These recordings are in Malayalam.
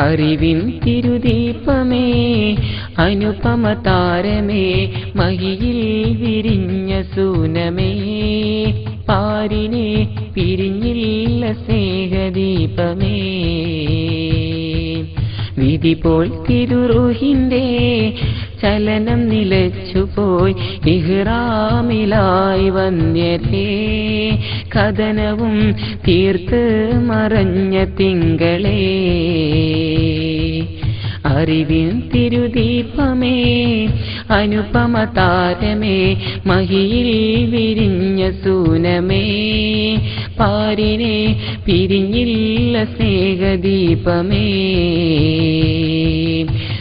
അറിവിൻ തിരുദീപമേ അനുപമ താരമേ മഹിയിൽ വിരിഞ്ഞ സൂനമേ. പാരിനെ പിരിഞ്ഞില്ല സ്നേഹദീപമേ. വിധി പോൽ തിരുറുഹിന്റെ ചലനം നിലച്ചുപോയി ഇഹ്റാമിലായി വന്യരേ. കഥനവും തീർത്ത് മറഞ്ഞ തിങ്കളേ. അറിവിൻ തിരുദീപമേ അനുപമ താരമേ മഹിയിൽ വിരിഞ്ഞ സൂനമേ. പാരിനെ പിരിഞ്ഞില്ല സ്നേഹദീപമേ.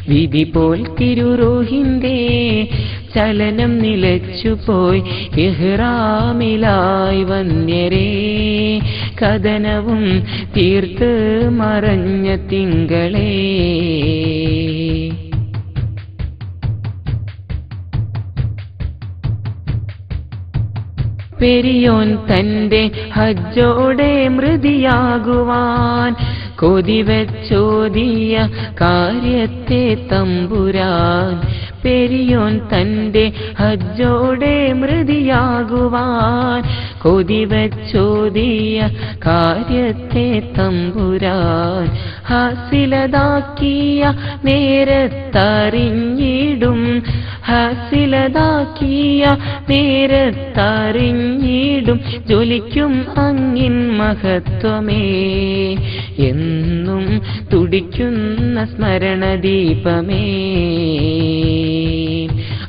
വിധി പോൽ തിരുറോഹിന്റെ ചലനം നിലച്ചുപോയി ഇഹ്റാമിലായി വന്യരേ. കഥനവും തീർത്ത് മറഞ്ഞ തിങ്കളേ. പെരിയോൻ തന്റെ ഹജ്ജോടെ മൃതിയാകുവാൻ കൊതിവച്ചോദിയ കാര്യത്തെ തമ്പുരാൻ. പെരിയോൻ തന്റെ ഹജ്ജോടെ മൃതിയാകുവാൻ കൊതിവച്ചോദിയ കാര്യത്തെ തമ്പുരാൻ. ഹാസിലതാക്കിയ നേരത്തറിഞ്ഞിടും ഹസിലതാക്കിയ നേരത്തറിഞ്ഞിടും ജ്വലിക്കും അങ്ങിൻ മഹത്വമേ. എന്നും തുടിക്കുന്ന സ്മരണ ദീപമേ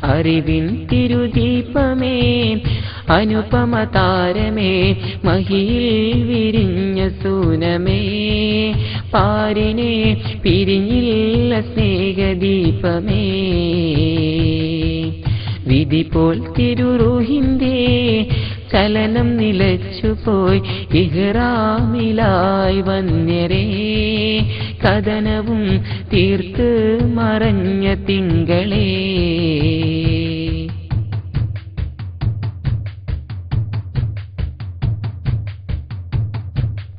അറിവിൻ തിരുദീപമേ. അനുപമ താരമേ മഹിയിൽ വിരിഞ്ഞ സൂനമേ. പാരിനെ പിരിഞ്ഞില്ല സ്നേഹദീപമേ. വിധി പോൽ തിരുറൂഹിന്റെ ചലനം നിലച്ചുപോയി ഇഹ്റാമിലായി വന്യരേ. കഥനവും തീർത്ത് മറഞ്ഞ തിങ്കളേ.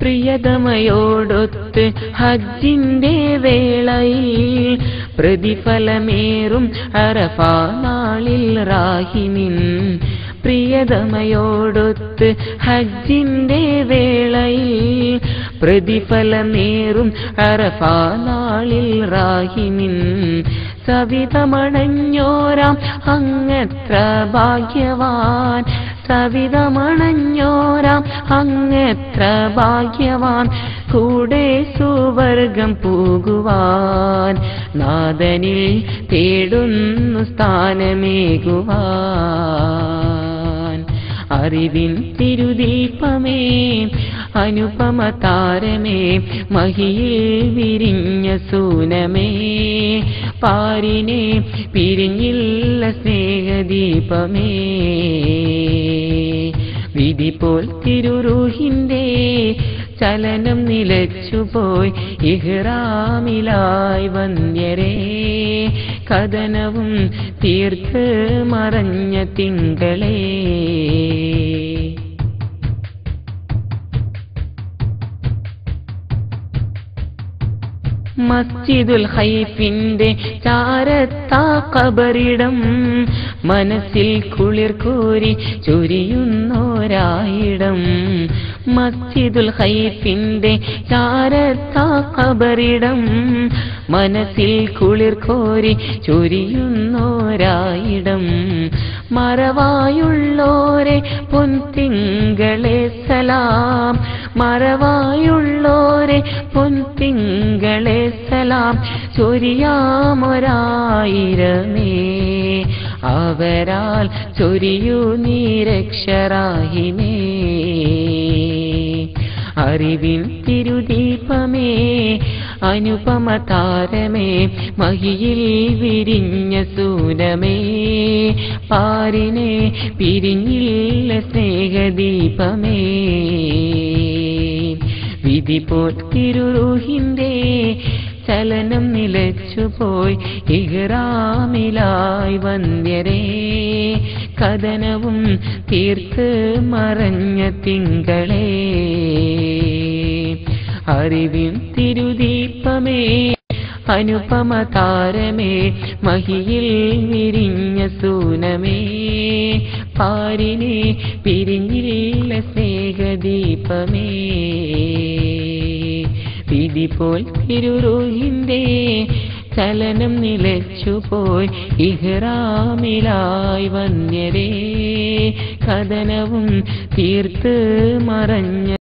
പ്രിയതമയോടൊത്ത് ഹജ്ജിന്റെ വേളയിൽ പ്രതിഫലമേറും അറഫാ നാളിൽ റാഹിമിൻ. പ്രിയതമയോടൊത്ത് ഹജ്ജിന്റെ വേളയിൽ പ്രതിഫലമേറും അറഫാ നാളിൽ റാഹിമിൻ. സവിതമണഞ്ഞോരാം അങ്ങത്ര ഭാഗ്യവാൻ. സവിതമണഞ്ഞോരാം അങ്ങത്ര ഭാഗ്യവാൻ. കൂടെ സുവർഗം പോകുവാൻ. നാദനിൽ തേടുന്നു സ്ഥാനമേകുവാൻ. അറിവിൻ തിരുദീപമേ അനുപമ താരമേ മഹിയിൽ വിരിഞ്ഞ സൂനമേ. പാരിനെ പിരിഞ്ഞില്ല സ്നേഹദീപമേ. വിധി പോൽ തിരുറൂഹിന്റെ ചലനം നിലച്ചുപോയി ഇഹ്റാമിലായി വന്യരേ കഥനവും തീർത്ത് മറഞ്ഞ തിങ്കളേ. മസ്ജിദുൽ ഹൈഫിന്റെ ചാരത്താ കബറിടം മനസ്സിൽ കുളിർ കോരി ചൊരിയുന്നോരായിടം. മസ്ജിദുൽ ഹൈഫിന്റെ ചാരത്താ കബറിടം മനസ്സിൽ കുളിർ കോരി ചൊരിയുന്നോരായിടം. മറവായുള്ളോരെ പൊൻതിങ്കളെ സലാം. മറവായുള്ളോരെ പൊൻതിങ്കളെ സലാം. ചൊരിയാമൊരായിരമേ. അവരാൽ ചൊരിയൂ നീരക്ഷരാഹിമേ അറിവിൻ തിരുദീപമേ അനുപമ താരമേ മഹിയിൽ വിരിഞ്ഞ സൂനമേ പാരിനെ പിരിഞ്ഞില്ല സ്നേഹദീപമേ. വിധി പോൽ തിരുറൂഹിന്റെ ചലനം നിലച്ചുപോയി ഇഹ്റാമിലായി വന്ദ്യരേ കഥനവും തീർത്ത് മറഞ്ഞ തിങ്കളേ. അറിവിൻ തിരുദീപമേ അനുപമ താരമേ മഹിയിൽ വിരിഞ്ഞ സൂനമേ. പാരിനെ പിരിഞ്ഞില്ല സ്നേഹദീപമേ. വിധി പോൽ തിരുരോഹിന്റെ ചലനം നിലച്ചുപോയി ഇഹ്റാമിലായി വന്യരേ. കഥനവും തീർത്ത് മറഞ്ഞ